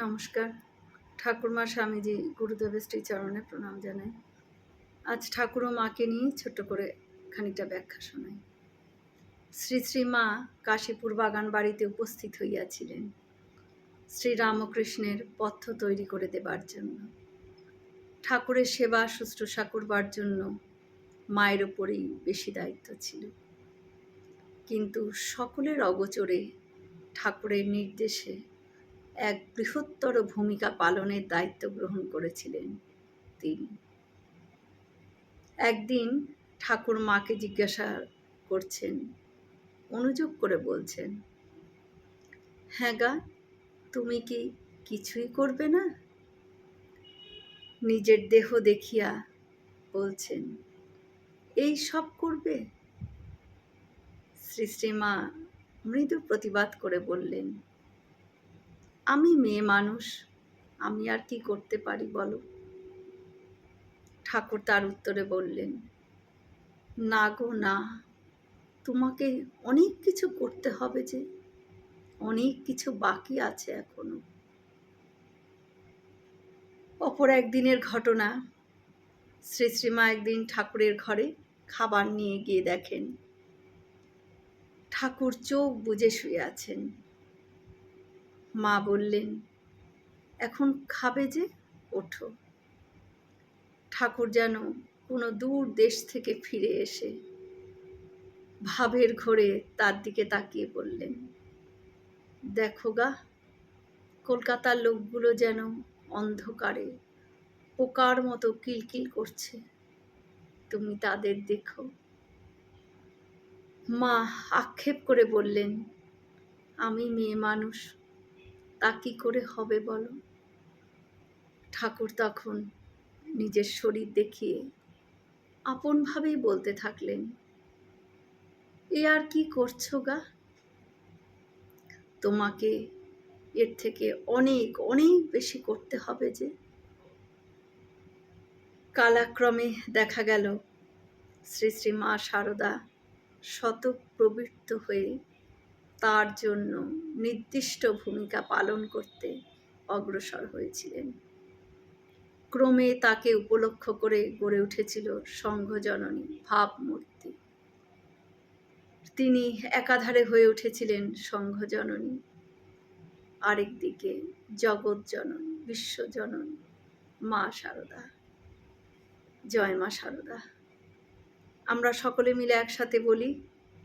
নমস্কার। ঠাকুরমা স্বামীজি গুরুদেবের শ্রী চরণে প্রণাম জানাই। আজ ঠাকুর মাকে নিয়ে ছোট্ট করে খানিকটা ব্যাখ্যা শোনাই। শ্রী শ্রী মা কাশীপুর বাগান বাড়িতে উপস্থিত হইয়াছিলেন। শ্রী রামকৃষ্ণের পথ্য তৈরি করে দেবার জন্য। ঠাকুরের সেবা শুশ্রূষা করবার জন্য মায়ের ওপরেই বেশি দায়িত্ব ছিল। কিন্তু সকলের অগোচরে ঠাকুরের নির্দেশে এক বৃহত্তর ভূমিকা পালনের দায়িত্ব গ্রহণ করেছিলেন তিনি। একদিন ঠাকুর মাকে জিজ্ঞাসা করছেন, অনুযোগ করে বলছেন হ্যাঁ গা, তুমি কি কিছুই করবে না? নিজের দেহ দেখিয়া বলছেন, এই সব করবে? শ্রী শ্রীমা মৃদু প্রতিবাদ করে বললেন আমি মেয়ে মানুষ, আমি আর কি করতে পারি বলো? ঠাকুর তার উত্তরে বললেন, না গো, না। তোমাকে অনেক কিছু করতে হবে যে, অনেক কিছু বাকি আছে এখনও। অপর একদিনের ঘটনা, শ্রী শ্রীমা একদিন ঠাকুরের ঘরে খাবার নিয়ে গিয়ে দেখেন, ঠাকুর চোখ বুজে শুয়ে আছেন। মা বললেন, এখন খাবে যে, ওঠো। ঠাকুর যেন কোনো দূর দেশ থেকে ফিরে এসে ভাবের ঘোরে তার দিকে তাকিয়ে বললেন, দেখো গা, কলকাতার লোকগুলো যেন অন্ধকারে পোকার মতো কিলকিল করছে। তুমি তাদের দেখো। মা আক্ষেপ করে বললেন, আমি মেয়ে মানুষ কি করে হবে বলো? ঠাকুর তখন নিজের শরীর দেখিয়ে আপনভাবেই বলতে থাকলেন, এ আর কি করছ গা? তোমাকে এর থেকে অনেক অনেক বেশি করতে হবে যে। কালাক্রমে দেখা গেল, শ্রী শ্রী মা শারদা শত প্রবৃত্ত হয়ে তার জন্য নির্দিষ্ট ভূমিকা পালন করতে অগ্রসর হয়েছিলেন। ক্রমে তাকে উপলক্ষ করে গড়ে উঠেছিল সংঘজননী ভাবমূর্তি। তিনি একাধারে হয়ে উঠেছিলেন সংঘজননী আরেকদিকে জগৎ জননী বিশ্বজননী, মা সারদা। জয় মা শারদা আমরা সকলে মিলে একসাথে বলি